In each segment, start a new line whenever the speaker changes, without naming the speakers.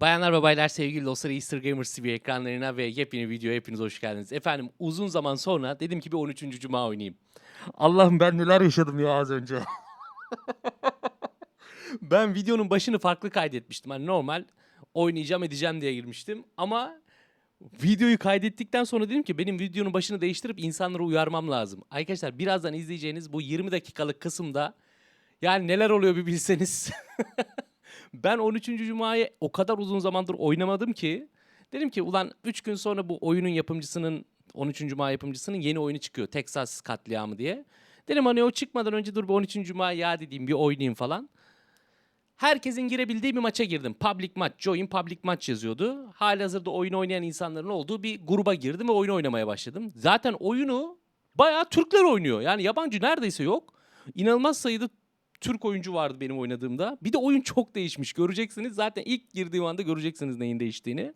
Bayanlar ve baylar sevgili dostlar Easter Gamers TV ekranlarına ve yepyeni videoya hepiniz hoş geldiniz. Efendim uzun zaman sonra dedim ki bir 13. Cuma oynayayım. Allah'ım ben neler yaşadım ya az önce. ben videonun başını farklı kaydetmiştim. Hani normal oynayacağım edeceğim diye girmiştim. Ama videoyu kaydettikten sonra dedim ki benim videonun başını değiştirip insanları uyarmam lazım. Arkadaşlar birazdan izleyeceğiniz bu 20 dakikalık kısımda yani neler oluyor bir bilseniz. ben 13. Cuma'yı o kadar uzun zamandır oynamadım ki dedim ki ulan 3 gün sonra bu oyunun yapımcısının 13. Cuma yapımcısının yeni oyunu çıkıyor. Texas katliamı diye. Dedim hani o çıkmadan önce dur bir 13. Cuma ya dediğim bir oynayayım falan. Herkesin girebildiği bir maça girdim. Public match, join public match yazıyordu. Halihazırda oyun oynayan insanların olduğu bir gruba girdim ve oyun oynamaya başladım. Zaten oyunu bayağı Türkler oynuyor. Yani yabancı neredeyse yok. İnanılmaz sayıda Türk oyuncu vardı benim oynadığımda. Bir de oyun çok değişmiş. Göreceksiniz. Zaten ilk girdiğim anda göreceksiniz neyin değiştiğini.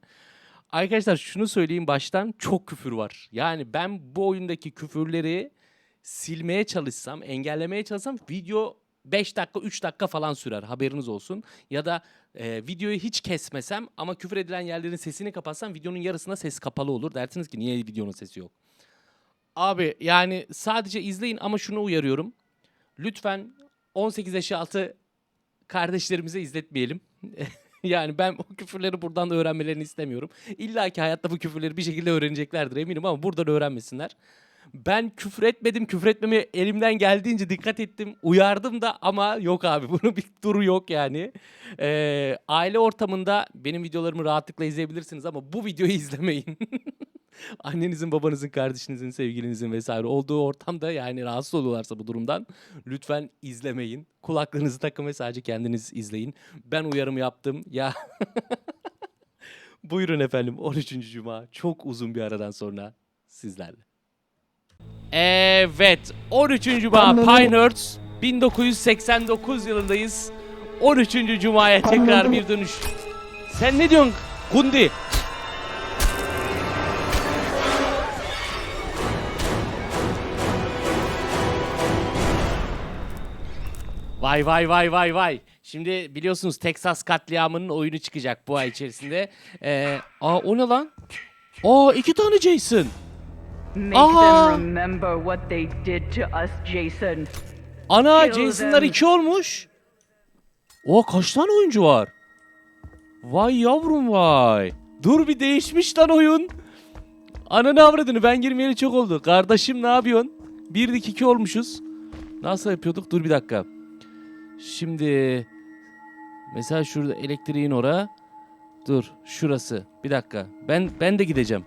Arkadaşlar şunu söyleyeyim baştan çok küfür var. Yani ben bu oyundaki küfürleri silmeye çalışsam, engellemeye çalışsam video 5 dakika 3 dakika falan sürer haberiniz olsun. Ya da e, videoyu hiç kesmesem ama küfür edilen yerlerin sesini kapatsam videonun yarısında ses kapalı olur. Dersiniz ki niye videonun sesi yok? Abi yani sadece izleyin ama şunu uyarıyorum. Lütfen 18 yaş altı kardeşlerimize izletmeyelim. yani ben o küfürleri buradan da öğrenmelerini istemiyorum. İlla ki hayatta bu küfürleri bir şekilde öğreneceklerdir eminim ama buradan öğrenmesinler. Ben küfür etmedim, küfür etmemeye elimden geldiğince dikkat ettim, uyardım da ama yok abi bunun bir duru yok yani. Ee, aile ortamında benim videolarımı rahatlıkla izleyebilirsiniz ama bu videoyu izlemeyin. Annenizin, babanızın, kardeşinizin, sevgilinizin vesaire olduğu ortamda yani rahatsız oluyorlarsa bu durumdan lütfen izlemeyin. Kulaklığınızı takın ve sadece kendiniz izleyin. Ben uyarım yaptım. Ya Buyurun efendim 13. Cuma çok uzun bir aradan sonra sizlerle. Evet 13. Cuma Pinehurst 1989 yılındayız. 13. Cuma'ya tekrar bir dönüş. Sen ne diyorsun Kundi? Vay vay vay vay vay. Şimdi biliyorsunuz Texas katliamının oyunu çıkacak bu ay içerisinde. Ee, aa o ne lan? Aa iki tane Jason.
Make
Aha!
them remember what they did to us, Jason.
Ana
Kill
Jason'lar
them.
iki olmuş. O kaç tane oyuncu var? Vay yavrum vay. Dur bir değişmiş lan oyun. Ananı avradını ben girmeyeli çok oldu. Kardeşim ne yapıyorsun? Birdik iki olmuşuz. Nasıl yapıyorduk? Dur bir dakika. Şimdi mesela şurada elektriğin ora. Dur şurası. Bir dakika. Ben ben de gideceğim.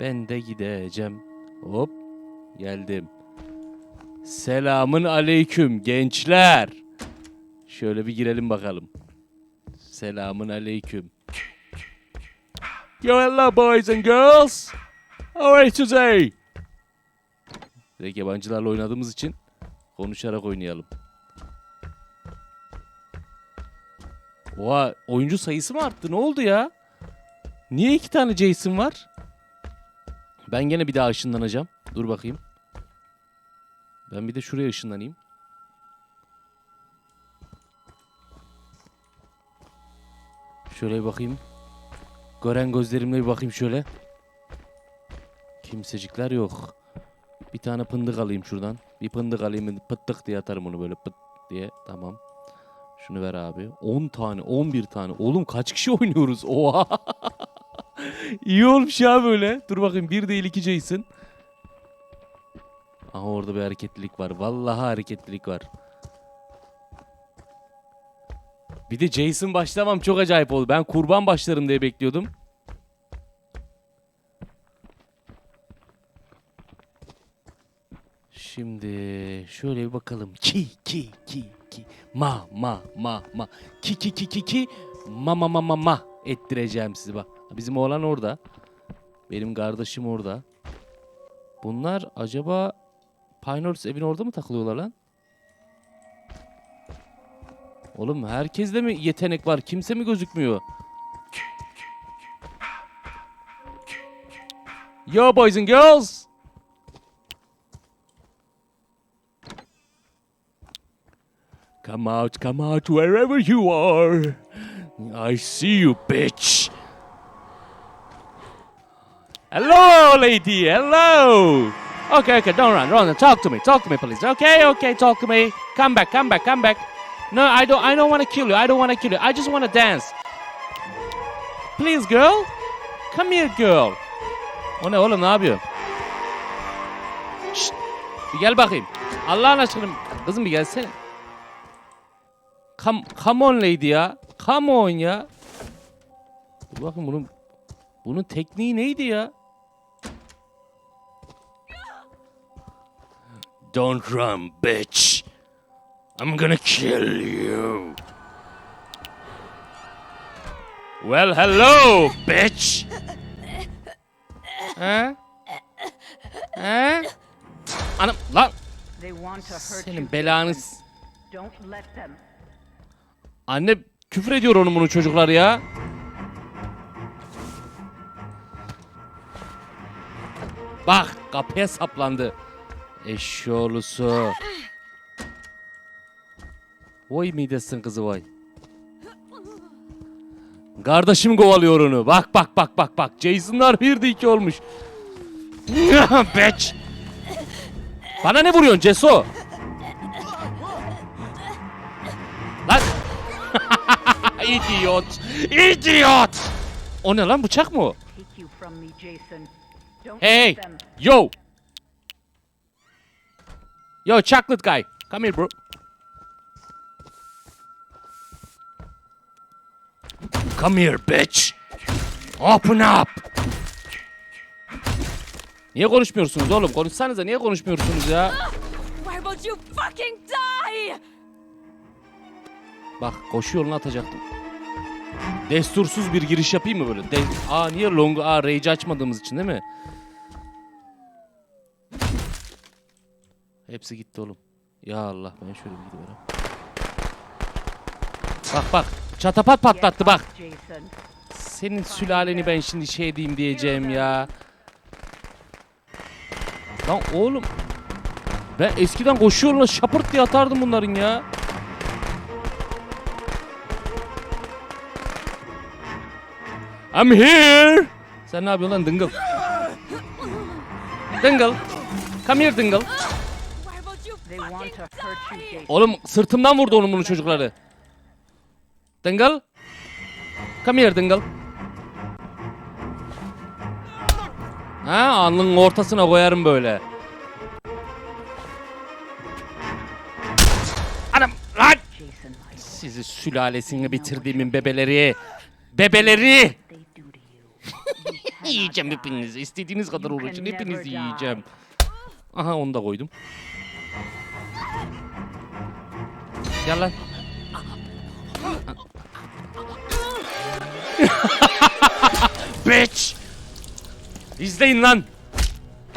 Ben de gideceğim. Hop geldim. Selamın aleyküm gençler. Şöyle bir girelim bakalım. Selamın aleyküm. Yo hello boys and girls. How are you today? Direkt yabancılarla oynadığımız için konuşarak oynayalım. Oha oyuncu sayısı mı arttı? Ne oldu ya? Niye iki tane Jason var? Ben gene bir daha ışınlanacağım. Dur bakayım. Ben bir de şuraya ışınlanayım. Şöyle bir bakayım. Gören gözlerimle bir bakayım şöyle. Kimsecikler yok. Bir tane pındık alayım şuradan. Bir pındık alayım. Pıttık diye atarım onu böyle pıt diye. Tamam. Şunu ver abi. 10 tane, 11 tane. Oğlum kaç kişi oynuyoruz? Oha. İyi olmuş ya böyle. Dur bakayım. Bir değil iki Jason. Aha orada bir hareketlilik var. Vallahi hareketlilik var. Bir de Jason başlamam çok acayip oldu. Ben kurban başlarım diye bekliyordum. Şimdi şöyle bir bakalım. Ki ki ki ki ma ma ma ma ki ki ki ki ki ma ma ma ma ma ettireceğim sizi bak. Bizim oğlan orada. Benim kardeşim orada. Bunlar acaba Pinehurst evin orada mı takılıyorlar lan? Oğlum herkeste mi yetenek var? Kimse mi gözükmüyor? Yo boys and girls. Come out, come out wherever you are. I see you, bitch. Hello, lady. Hello. Okay, okay, don't run, run. Talk to me, talk to me, please. Okay, okay, talk to me. Come back, come back, come back. No, I don't. I don't want to kill you. I don't want to kill you. I just want to dance. Please, girl. Come here, girl. O oğlum ne yapıyor? Şşt, bir gel bakayım. Allah'ın aşkına kızım bir gelsene. Come, come on lady ya. Come on ya. Dur bakın bunun bunun tekniği neydi ya? Don't run bitch. I'm gonna kill you. Well hello bitch. Ha? Ha? Anam lan senin belanı s-
Don't let them.
Anne küfür ediyor onun bunu çocuklar ya. Bak kapıya saplandı. Eşşoğlusu. Vay midesin kızı vay. Kardeşim kovalıyor onu. Bak bak bak bak bak. Jason'lar bir de iki olmuş. Bitch. Bana ne vuruyorsun Ceso? İdiot. İdiot. O ne lan bıçak mı o? Hey. Yo. Yo chocolate guy. Come here bro. Come here bitch. Open up. Niye konuşmuyorsunuz oğlum? Konuşsanıza niye konuşmuyorsunuz ya?
Why won't you fucking die?
Bak koşu yoluna atacaktım. Destursuz bir giriş yapayım mı böyle? De Aa niye long Aa rage açmadığımız için değil mi? Hepsi gitti oğlum. Ya Allah ben şöyle bir gidiyorum. Bak bak çatapat patlattı bak. Senin sülaleni ben şimdi şey diyeyim diyeceğim ya. Lan oğlum. Ben eskiden koşu yoluna şapırt diye atardım bunların ya. I'm here. Sen ne yapıyorsun lan Dıngıl? Dıngıl. Come here Dıngıl. Oğlum sırtımdan vurdu onun bunu çocukları. Dıngıl. Come here Dıngıl. Ha alnının ortasına koyarım böyle. Anam lan. Sizi sülalesini bitirdiğimin bebeleri. Bebeleri.
they do to you.
Yiyeceğim hepinizi. İstediğiniz kadar uğraşın. Hepinizi yiyeceğim. Aha onu da koydum. Gel lan. Bitch! İzleyin lan.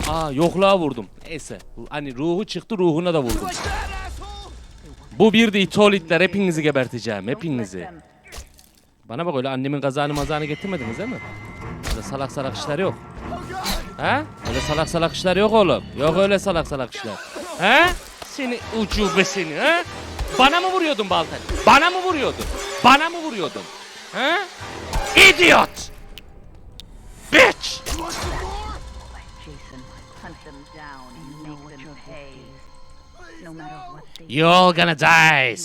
Aa yokluğa vurdum. Neyse. Hani ruhu çıktı ruhuna da vurdum. Bu bir de itoğlitler. Hepinizi geberteceğim. Hepinizi. Bana bak öyle annemin kazanı mazanı getirmediniz değil mi? Salak salak işler yok. Ha? Öyle salak salak işler yok oğlum. Yok öyle salak salak işler. Ha? Seni ucube seni ha? Bana mı vuruyordun baltayı? Bana mı vuruyordun? Bana mı vuruyordun? Ha? Idiot! Bitch! You're gonna die.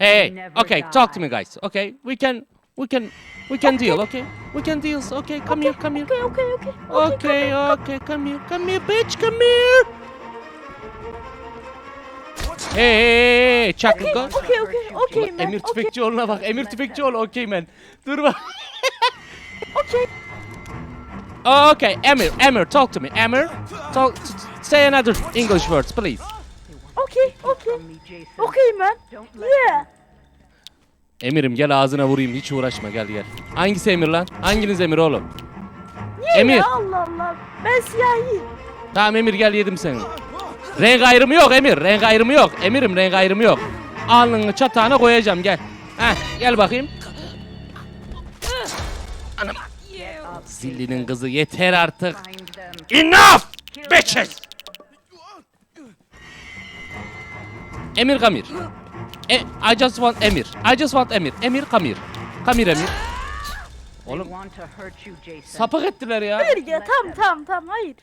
Hey, okay, talk to me guys. Okay, we can we can we can deal, okay? We can deal. Okay, come here, come here.
Okay, okay, okay.
Okay, okay, come here, come here, bitch, come here. Hey, hey, hey, chocolate girl.
Okay, okay, okay, man.
Emir
Okay,
Tüfekçioğlu'na bak, Emir Tüfekçioğlu, okay man. Dur bak.
okay.
Okay, Emir, Emir, talk to me. Emir, talk, say another English words, please.
Okay, okay. Okay, man. Yeah.
Emir'im gel ağzına vurayım, hiç uğraşma, gel gel. Hangisi Emir lan? Hanginiz Emir oğlum? Emir.
Ya Allah Allah. Ben siyahi.
Tamam Emir gel yedim seni. Renk ayrımı yok Emir. Renk ayrımı yok. Emir'im renk ayrımı yok. Alnını çatağına koyacağım gel. Heh gel bakayım. Anam. Zillinin kızı yeter artık. Enough bitches. Emir Kamir. E, I just want Emir. I just want Emir. Emir. Come here Emir. Oğlum sapık ettiler ya.
Hayır ya tamam tamam tamam hayır.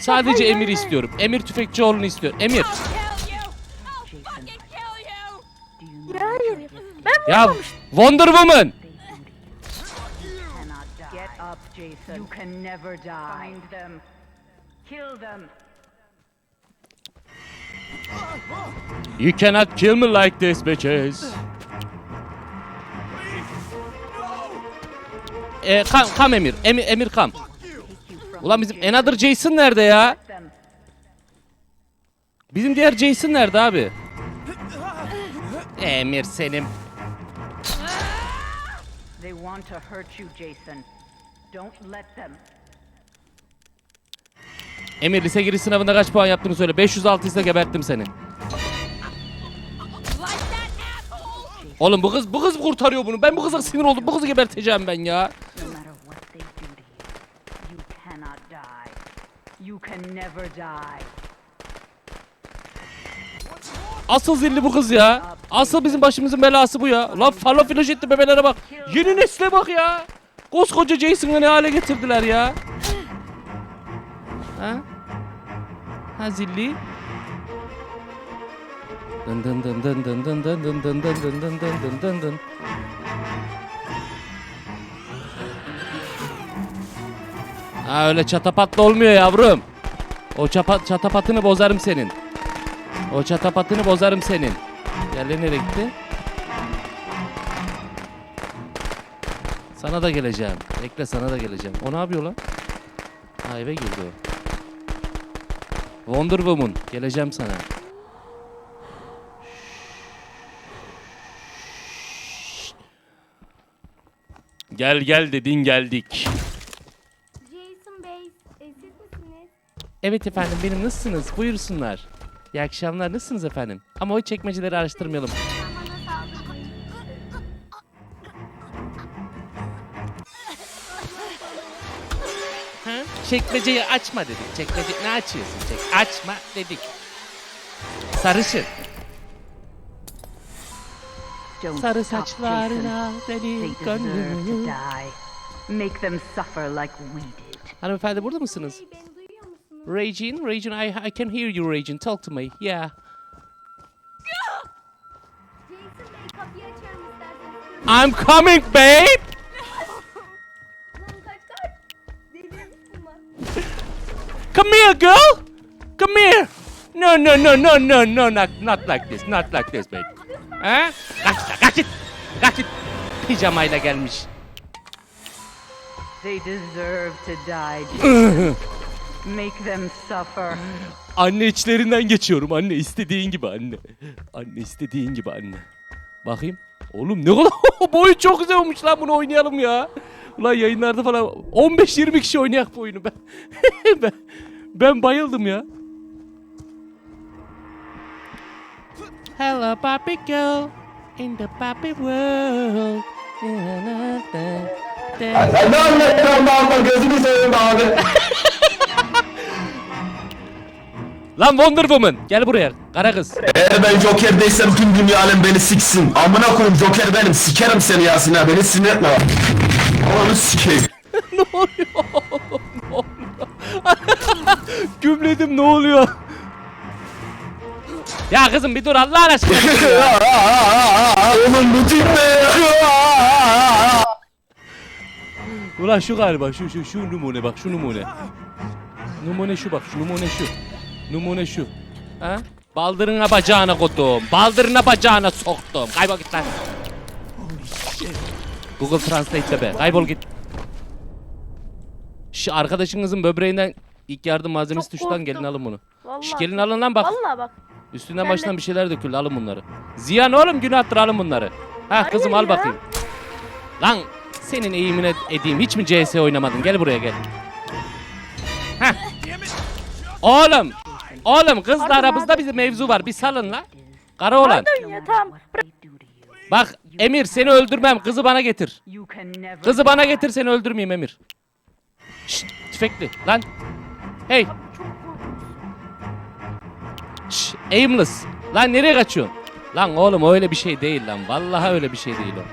Sadece
Hayır,
Emir'i
hayır,
istiyorum. Emir Tüfekçioğlu'nu istiyor. Emir.
Ya hayır. Ben
Ya Wonder Woman.
Get up, Jason. You can never die. Find them. Kill them.
You cannot kill me like this bitches. E, kam, kam Emir. Emir, Emir kam. Ulan bizim Another Jason nerede ya? Bizim diğer Jason nerede abi? Emir senin.
They want to hurt you, Jason. Don't let them.
Emir lise giriş sınavında kaç puan yaptığını söyle. 506 ise geberttim seni. Oğlum bu kız bu kız kurtarıyor bunu. Ben bu kıza sinir oldum. Bu kızı geberteceğim ben ya. Asıl zilli bu kız ya. Asıl bizim başımızın belası bu ya. Lan falofilojetti bebelere bak. Yeni nesle bak ya. Koskoca Jason'ı ne hale getirdiler ya. Ha? Ha zilli. Dın dın dın dın dın dın dın dın dın dın dın dın dın dın dın dın. Ha öyle çatapatla olmuyor yavrum. O çapa, çatapatını bozarım senin. O çatapatını bozarım senin. Yerli nereye gitti? Sana da geleceğim. Bekle sana da geleceğim. O ne yapıyor lan? Ha eve girdi o. Wonder Woman. Geleceğim sana. Gel gel dedin geldik.
Jason Bey, e, siz misiniz?
Evet efendim benim nasılsınız? Buyursunlar. İyi akşamlar nasılsınız efendim? Ama o çekmeceleri araştırmayalım. Çekmeceyi açma dedik. Çekmece ne açıyorsun? Çek açma dedik. Sarışın.
Don't
Sarı saçlarına deli
They deserve to
gönlüm.
die. Make them suffer like we did.
Hanımefendi burada mısınız? Regine, Regine, I, I can hear you Regine. Talk to me. Yeah. I'm coming babe. Come here girl. Come here. No no no no no no not not like this. Not like this babe. Ha? Kaç kaç git. Kaç git. Pijamayla gelmiş.
They deserve to die. Make them suffer.
Anne içlerinden geçiyorum anne istediğin gibi anne. Anne istediğin gibi anne. Bakayım. Oğlum ne kadar boyu çok güzel olmuş lan bunu oynayalım ya. Ulan yayınlarda falan 15-20 kişi oynayak bu oyunu ben. ben, ben bayıldım ya. Hello Barbie girl in the Barbie world.
Sen ne anlatıyorsun be abla gözünü seveyim abi.
Lan Wonder Woman gel buraya kara kız.
Eğer ben Joker'deysem tüm dünya alem beni siksin. Amına koyayım Joker benim sikerim seni Yasin ha beni sinir etme bak. Onu sikeyim.
ne oluyor? Gümledim ne oluyor? Ya kızım bir dur Allah aşkına. ya.
Oğlum bu tip ne?
Ulan şu galiba şu şu şu numune bak şu numune. Numune şu bak şu numune şu. Numune şu. Ha? Baldırına bacağına koydum. Baldırına bacağına soktum. Kaybol git lan. Google Translate'te be. Kaybol git. Şu arkadaşınızın böbreğinden ilk yardım malzemesi
Çok
düştü lan gelin
korktum.
alın bunu.
Vallahi.
Şş, gelin alın lan bak.
Vallahi bak.
Üstünden
Ben
başından
de-
bir şeyler döküldü alın bunları. Ziyan oğlum günahtır alın bunları. Ha kızım al
ya.
bakayım. Lan senin eğimine edeyim hiç mi CS oynamadın gel buraya gel. Heh. Oğlum. Oğlum kızla
Pardon
aramızda
abi.
bir mevzu var bir salın la. Kara.
Pardon ya tamam.
You,
Bak Emir seni öldürmem kızı bana getir. Kızı bana getir seni öldürmeyeyim Emir. Şşt tüfekli lan. Hey. Şşt aimless. Lan nereye kaçıyorsun? Lan oğlum öyle bir şey değil lan. Vallahi öyle bir şey değil o.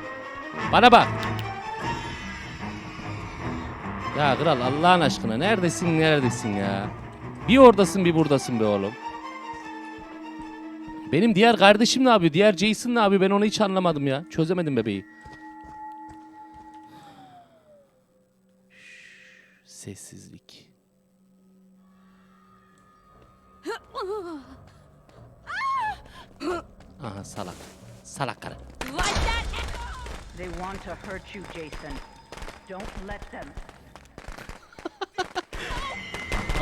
Bana bak. Ya kral Allah'ın aşkına neredesin neredesin ya? Bir oradasın bir buradasın be oğlum. Benim diğer kardeşim ne yapıyor? Diğer Jason ne yapıyor? Ben onu hiç anlamadım ya. Çözemedim bebeği. Sessizlik. Aha salak. Salak karı.
They want to hurt you, Jason. Don't let them.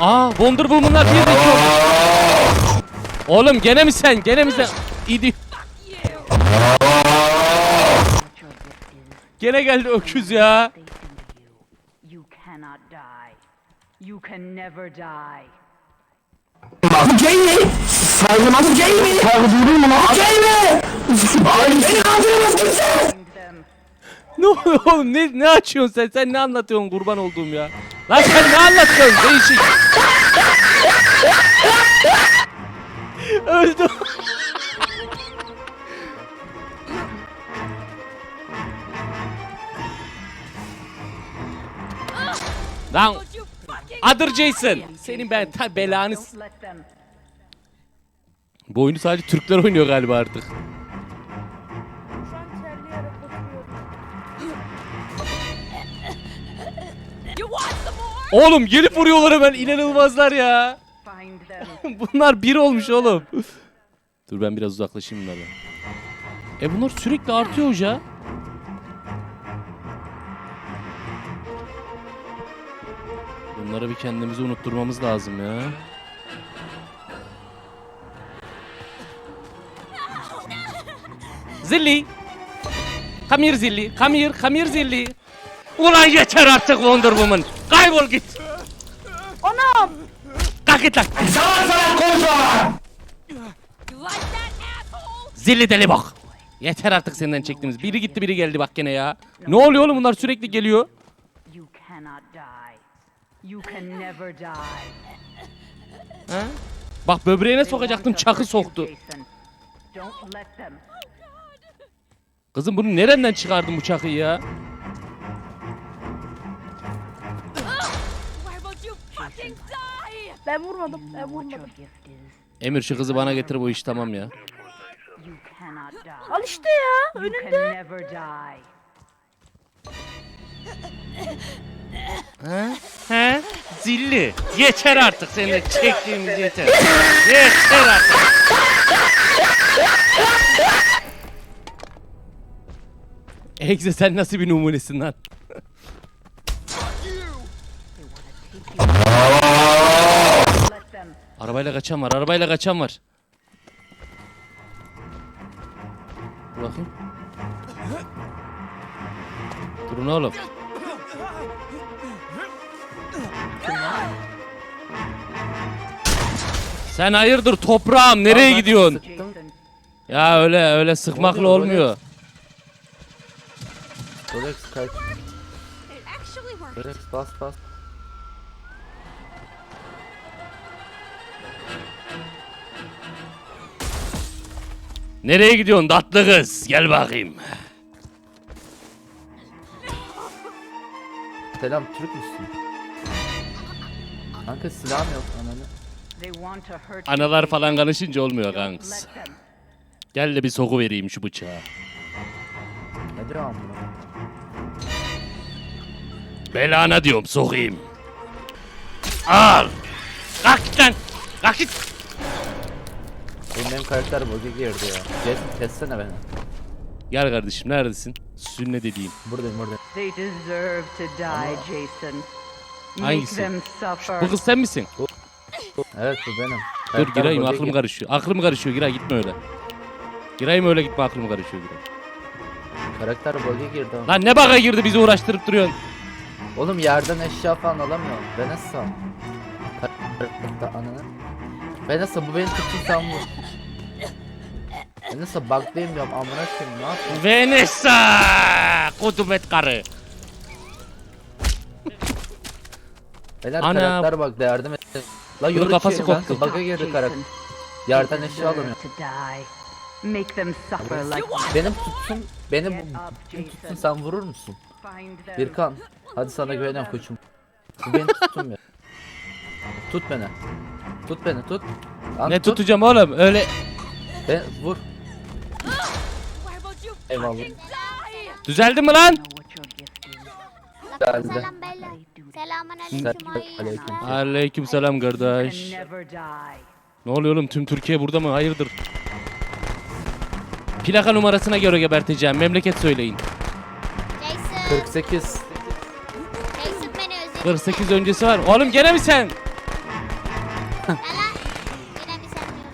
Aa Wonder Woman'lar bir de oldu. Oğlum gene mi sen? Gene mi sen? İdi. Gene geldi öküz ya.
You. Can never die.
Jamie. Saygın adı Jamie. Saygı duydun mu lan? Jamie. Beni kaldırmaz kimse.
Ne oluyor oğlum? Ne, ne açıyorsun sen? Sen ne anlatıyorsun kurban olduğum ya? Lan sen ne anlatıyorsun? Değişik. Öldüm. Lan Adır Jason. Senin ben ta belanı... Bu oyunu sadece Türkler oynuyor galiba artık. Oğlum gelip vuruyorlar hemen inanılmazlar ya. Bunlar bir olmuş oğlum. Dur ben biraz uzaklaşayım bunlardan. E bunlar sürekli artıyor hoca. Bunları bir kendimizi unutturmamız lazım ya. Zilli. Come here Zilli. Come here, come here Zilli. Ulan yeter artık Wonder Woman. Kaybol git.
Anam!
Kalk git lan.
Salak salak konuşma.
Zilli deli bak. Yeter artık senden çektiğimiz. Biri gitti biri geldi bak gene ya. Ne oluyor oğlum bunlar sürekli geliyor.
You can never die.
Ha? Bak böbreğine sokacaktım çakı soktu.
Jason. Don't let them.
Kızım bunu nereden çıkardın bu çakıyı ya?
Ben vurmadım. Ben vurmadım.
Emir şu kızı bana getir bu iş tamam ya.
Al işte ya. Önünde.
Ha? He? Zilli. Yeter artık seninle çektiğimiz yeter. Yeter artık. Egze sen nasıl bir numunesin lan? Arabayla kaçan var, arabayla kaçan var. Dur bakayım. Durun oğlum. Sen hayırdır toprağım nereye gidiyorsun?
Jason.
Ya öyle öyle sıkmakla olmuyor.
Rolex kaç. Rolex bas bas.
Nereye gidiyorsun tatlı kız? Gel bakayım.
Selam Türk müsün? Kanka silahım yok ananı.
Analar falan konuşunca olmuyor kanks.
let them.
Gel de bir soku vereyim şu bıçağı.
Ne diyor amına?
Belana diyorum sokayım. Al. Kalk git lan. Kalk git.
Benim karakter bug'a girdi ya. Kes, kessene beni.
Gel kardeşim neredesin? Sünnet dediğim.
Buradayım buradayım.
They deserve to die, Jason. Make
Hangisi?
them suffer.
Bu kız sen misin?
Evet bu benim.
Dur
Karakter
gireyim
bug'a
aklım
gir-
karışıyor. Aklım karışıyor Giray gitme öyle. Gireyim öyle gitme aklım karışıyor Giray.
Karakter bug'a girdi ama.
Lan ne baka girdi bizi uğraştırıp duruyorsun.
Oğlum yerden eşya falan alamıyorum. Ben nasıl? Karakter ananı. Ben nasıl? Bu beni tutsun sen vur. Ben nasıl bug'dayım diyorum amına koyayım ne yapayım?
Vanessa! Kutumet karı.
Beyler
Ana.
karakter bug'da yardım et. La
Bunun
yürü
kafası
kafası
koptu.
Bug'a girdi.
You
Yerden eşya
die. Make them suffer like
Benim tutsun, beni bu
Get up,
beni tutsun sen vurur musun? Birkan, hadi sana güveniyorum koçum. Bu beni tutsun ya. Tut beni. Tut beni tut. Lan
Ne
tut.
tutacağım oğlum? Öyle
Ben, vur. Eyvallah.
düzeldi mi lan?
Geldi.
Selam beyler. Selamun aleyküm
Can
kardeş. Ne oluyor oğlum? Tüm Türkiye burada mı? Hayırdır? Plaka numarasına göre geberteceğim. Memleket söyleyin.
Jason.
48.
Jason beni özledin.
48 öncesi var. Oğlum gene mi sen?
Gel lan. Yine mi sen diyorum.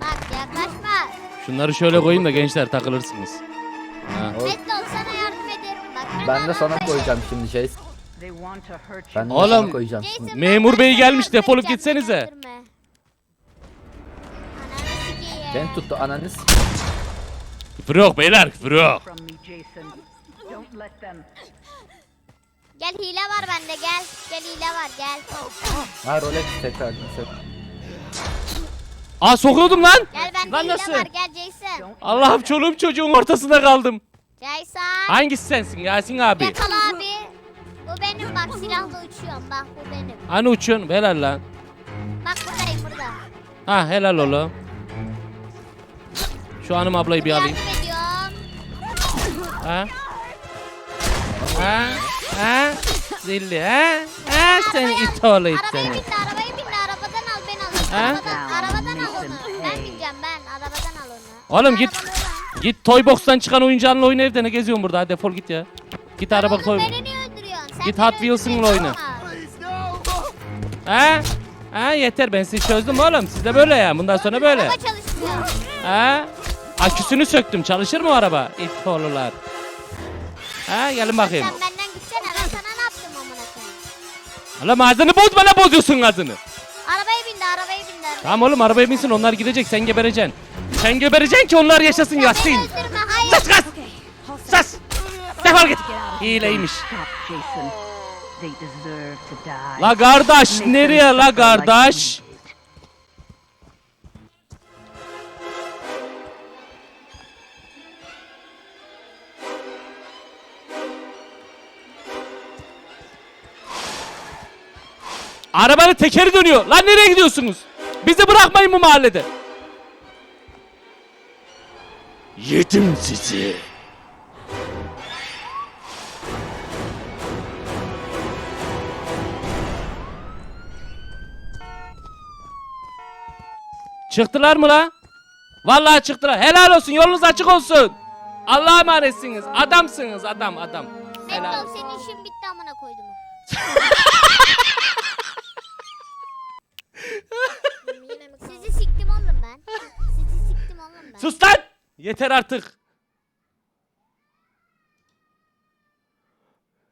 Bak yaklaşma.
Şunları şöyle koyayım da gençler takılırsınız.
Ben de sana koyacağım şimdi
you.
Ben de
Oğlum.
sana koyacağım şimdi.
Memur bey gelmiş,
yardım
defolup gitsenize.
beni öldürme. Ananı sikeyim.
Beni tuttu ananız.
Küfür yok beyler küfür yok.
Gel hile var bende gel. Gel hile var gel.
Ha Rolex tekrar. Mesela.
Aa sokuyordum lan.
Gel bende
Lan
hile
nasıl?
var gel Jason.
Allah'ım çoluğum çocuğum ortasında kaldım.
Jason.
Hangisi sensin Yasin abi?
Yakala abi. Bu benim bak silahla uçuyorum bak bu benim.
Hani uçuyorsun? Helal lan.
Bak buradayım burada.
Ha helal oğlum. Şu hanım ablayı bir alayım.
Yardım ediyorum.
Ha? Ha? Ha? Zilli ha? Ha sen it oğlu it
Arabaya
seni.
bindi arabaya bindi arabadan al ben alayım.
Ha?
Arabadan, arabadan al onu. Ben bineceğim ben arabadan al onu.
Oğlum git. Git toy box'tan çıkan oyuncağınla oyna evde ne geziyorsun burada? Hadi defol git ya. Git araba
Oğlum
koy.
beni niye öldürüyorsun? Sen
Git
beni
Hot Wheels'ınla
öldürmedin
oyna.
ama.
Ha? Ha yeter ben sizi çözdüm oğlum. Siz de böyle ya. Bundan sonra böyle.
Araba çalışmıyor.
Ha? Aküsünü söktüm. Çalışır mı o araba? İt oğlular. Ha gelin bakayım.
Sen benden gitsene ben sana ne yaptım amına koyayım.
Lan ağzını bozma lan bozuyorsun ağzını.
Arabaya bindi arabaya bindi. arabaya.
Tamam oğlum arabaya binsin onlar gidecek sen gebereceksin. Sen gebereceksin ki onlar yaşasın Yasin. Sus kız. Sus. Defol git. Hileymiş. La kardeş nereye la kardeş? Arabanın tekeri dönüyor. Lan nereye gidiyorsunuz? Bizi bırakmayın bu mahallede. Yedim sizi. Çıktılar mı la? Vallahi çıktılar. Helal olsun. Yolunuz açık olsun. Allah'a emanetsiniz. Adamsınız adam adam. Helal.
Metro senin işin bitti amına koydum. Sizi siktim oğlum ben. Sizi siktim oğlum ben.
Sus lan! Yeter artık.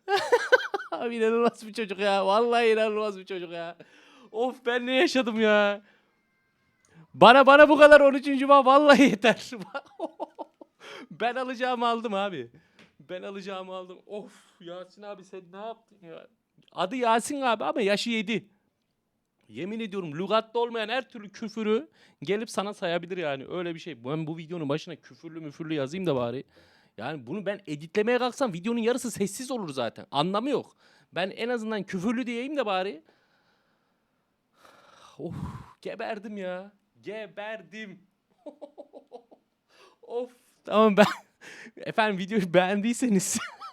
Abi inanılmaz bir çocuk ya. Vallahi inanılmaz bir çocuk ya. Of ben ne yaşadım ya. Bana bana bu kadar 13. ma vallahi yeter. ben alacağımı aldım abi. Ben alacağımı aldım. Of Yasin abi sen ne yaptın ya? Adı Yasin abi ama yaşı 7. Yemin ediyorum lügatta olmayan her türlü küfürü gelip sana sayabilir yani. Öyle bir şey. Ben bu videonun başına küfürlü müfürlü yazayım da bari. Yani bunu ben editlemeye kalksam videonun yarısı sessiz olur zaten. Anlamı yok. Ben en azından küfürlü diyeyim de bari. Of geberdim ya. Geberdim. of tamam ben efendim videoyu beğendiyseniz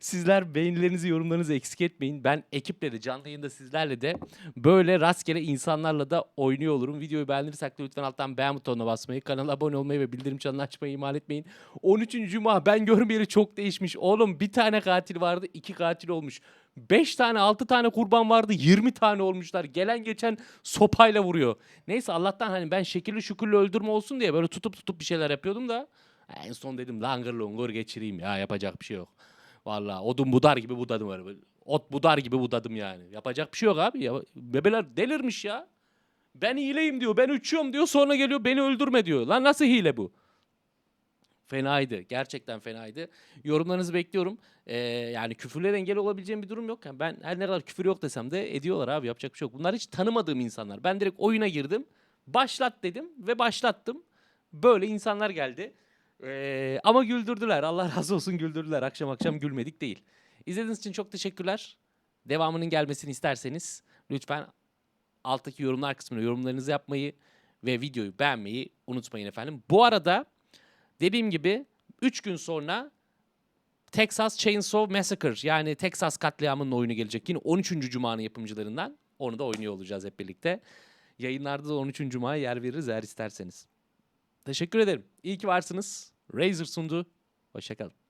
Sizler beğenilerinizi, yorumlarınızı eksik etmeyin. Ben ekiple de canlı yayında sizlerle de böyle rastgele insanlarla da oynuyor olurum. Videoyu beğenirsek de lütfen alttan beğen butonuna basmayı, kanala abone olmayı ve bildirim çanını açmayı ihmal etmeyin. 13. Cuma ben görmeyeli çok değişmiş. Oğlum bir tane katil vardı, iki katil olmuş. 5 tane, 6 tane kurban vardı, 20 tane olmuşlar. Gelen geçen sopayla vuruyor. Neyse Allah'tan hani ben şekilli şükürlü öldürme olsun diye böyle tutup tutup bir şeyler yapıyordum da. En son dedim langır lungur geçireyim ya yapacak bir şey yok. Vallahi odun budar gibi budadım öyle. Ot budar gibi budadım yani. Yapacak bir şey yok abi. Ya, bebeler delirmiş ya. Ben hileyim diyor. Ben uçuyorum diyor. Sonra geliyor beni öldürme diyor. Lan nasıl hile bu? fenaydı. Gerçekten fenaydı. Yorumlarınızı bekliyorum. Ee, yani küfürlere engel olabileceğim bir durum yok. Yani ben her ne kadar küfür yok desem de ediyorlar abi yapacak bir şey yok. Bunlar hiç tanımadığım insanlar. Ben direkt oyuna girdim. Başlat dedim ve başlattım. Böyle insanlar geldi. Ee, ama güldürdüler. Allah razı olsun güldürdüler. Akşam akşam gülmedik değil. İzlediğiniz için çok teşekkürler. Devamının gelmesini isterseniz lütfen alttaki yorumlar kısmına yorumlarınızı yapmayı ve videoyu beğenmeyi unutmayın efendim. Bu arada dediğim gibi 3 gün sonra Texas Chainsaw Massacre yani Texas katliamının oyunu gelecek. Yine 13. Cuma'nın yapımcılarından. Onu da oynuyor olacağız hep birlikte. Yayınlarda da 13. Cuma'ya yer veririz eğer isterseniz. Teşekkür ederim. İyi ki varsınız. Razer sundu. Hoşçakalın.